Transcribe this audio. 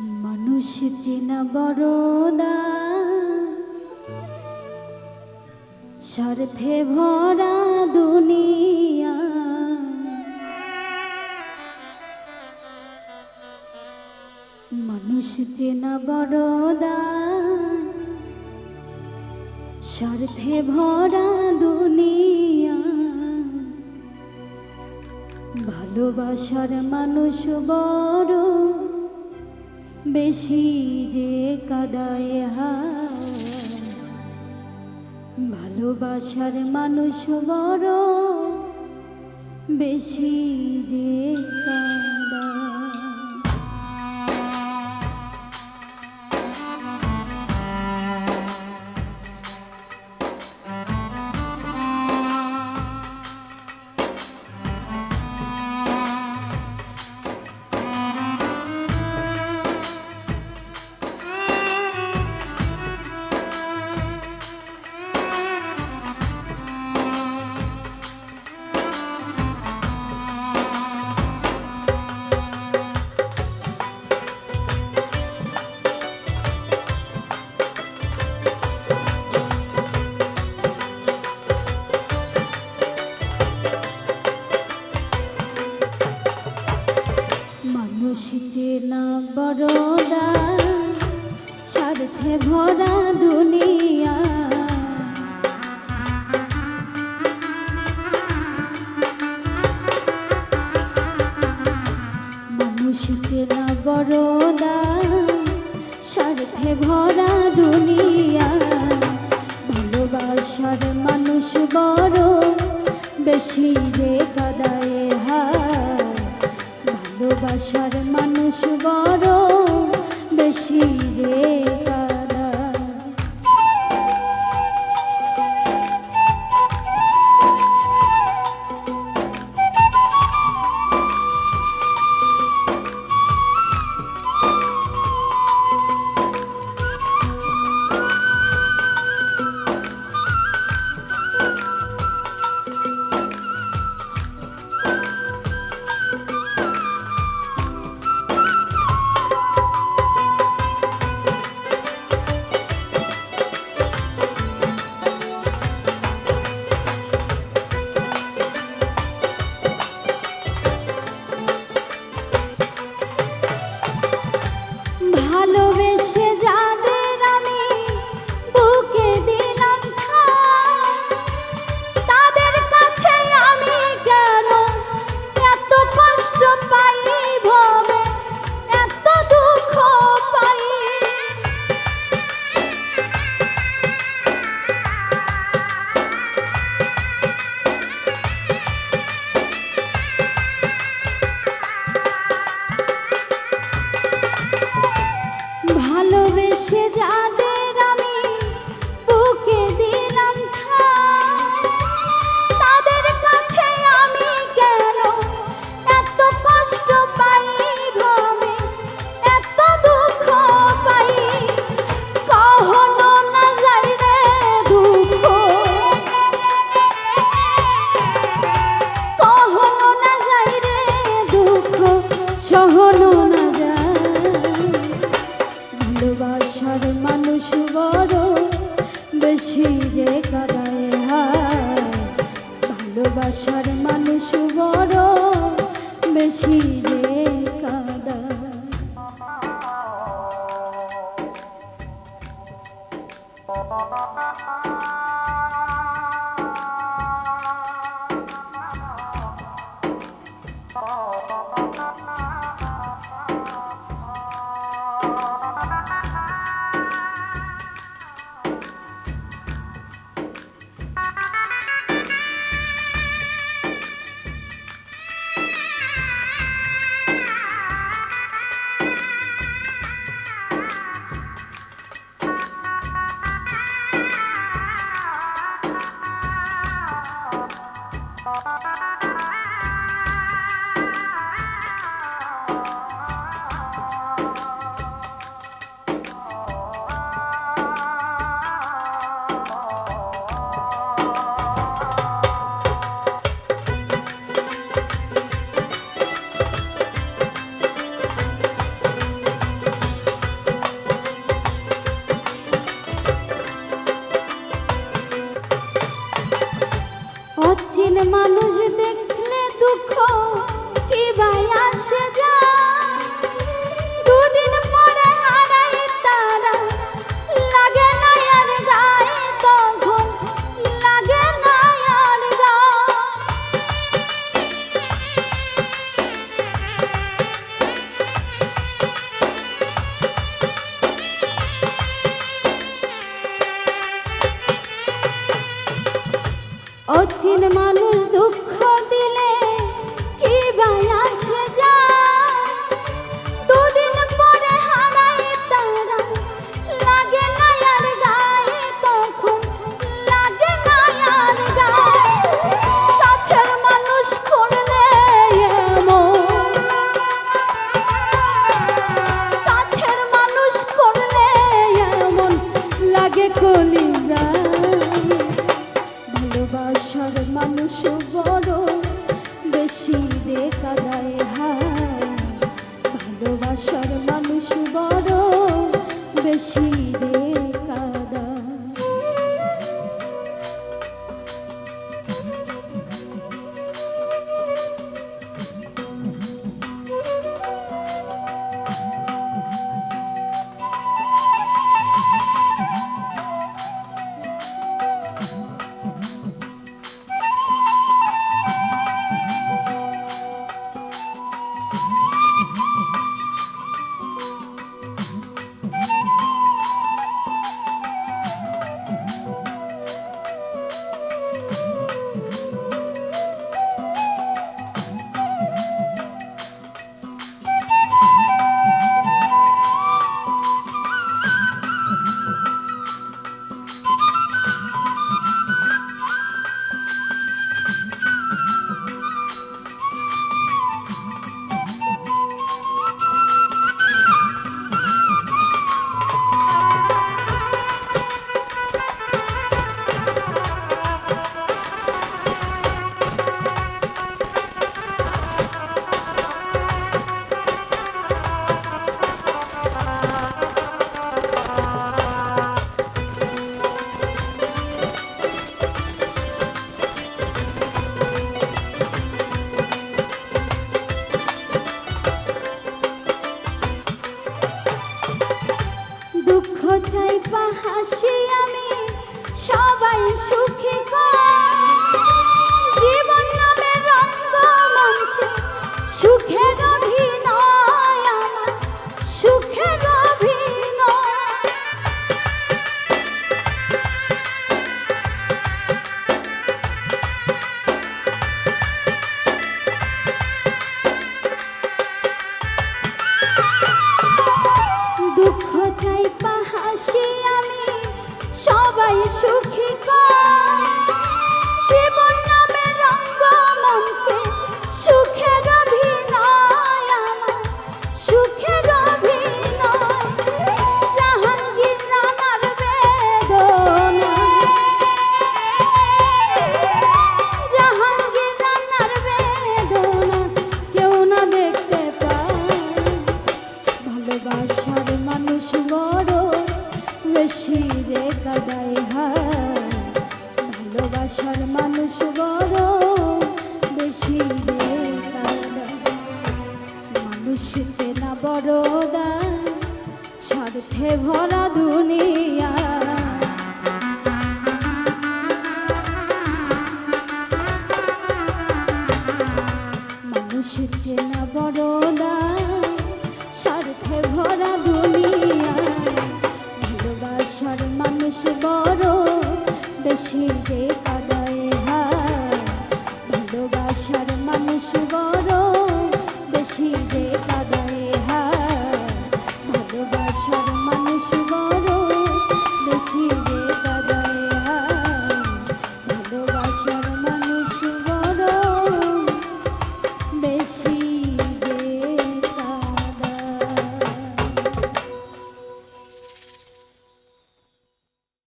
মানুষ চেনা বড়দা। স্বার্থে ভরা দুনিয়া। মানুষ চেনা বড়দা। স্বার্থে ভরা দুনিয়া। ভালোবাসার মানুষ বড়। বেশি যে কাদায় ভালোবাসার মানুষ বড় বেশি যে কাদায় স্বার্থে ভরা দুনিয়া। মানুষ চেনা বড়দা স্বার্থে ভরা দুনিয়া। ভালোবাসার মানুষ বড়, বেশি রে কাদায় হায়। ভালোবাসার মানুষ বড় বেশি রে। অচিন মানু শিশু বড় বেশি রে কাদায় হায়। ভালোবাসার মানুষ বড় বেশি হে ভরা দুনিয়া। মানুষের চেনা বড় স্বার্থে ভরা দুনিয়া। ভালোবাসার মানুষ বড় বেশি যে আশার মানুষ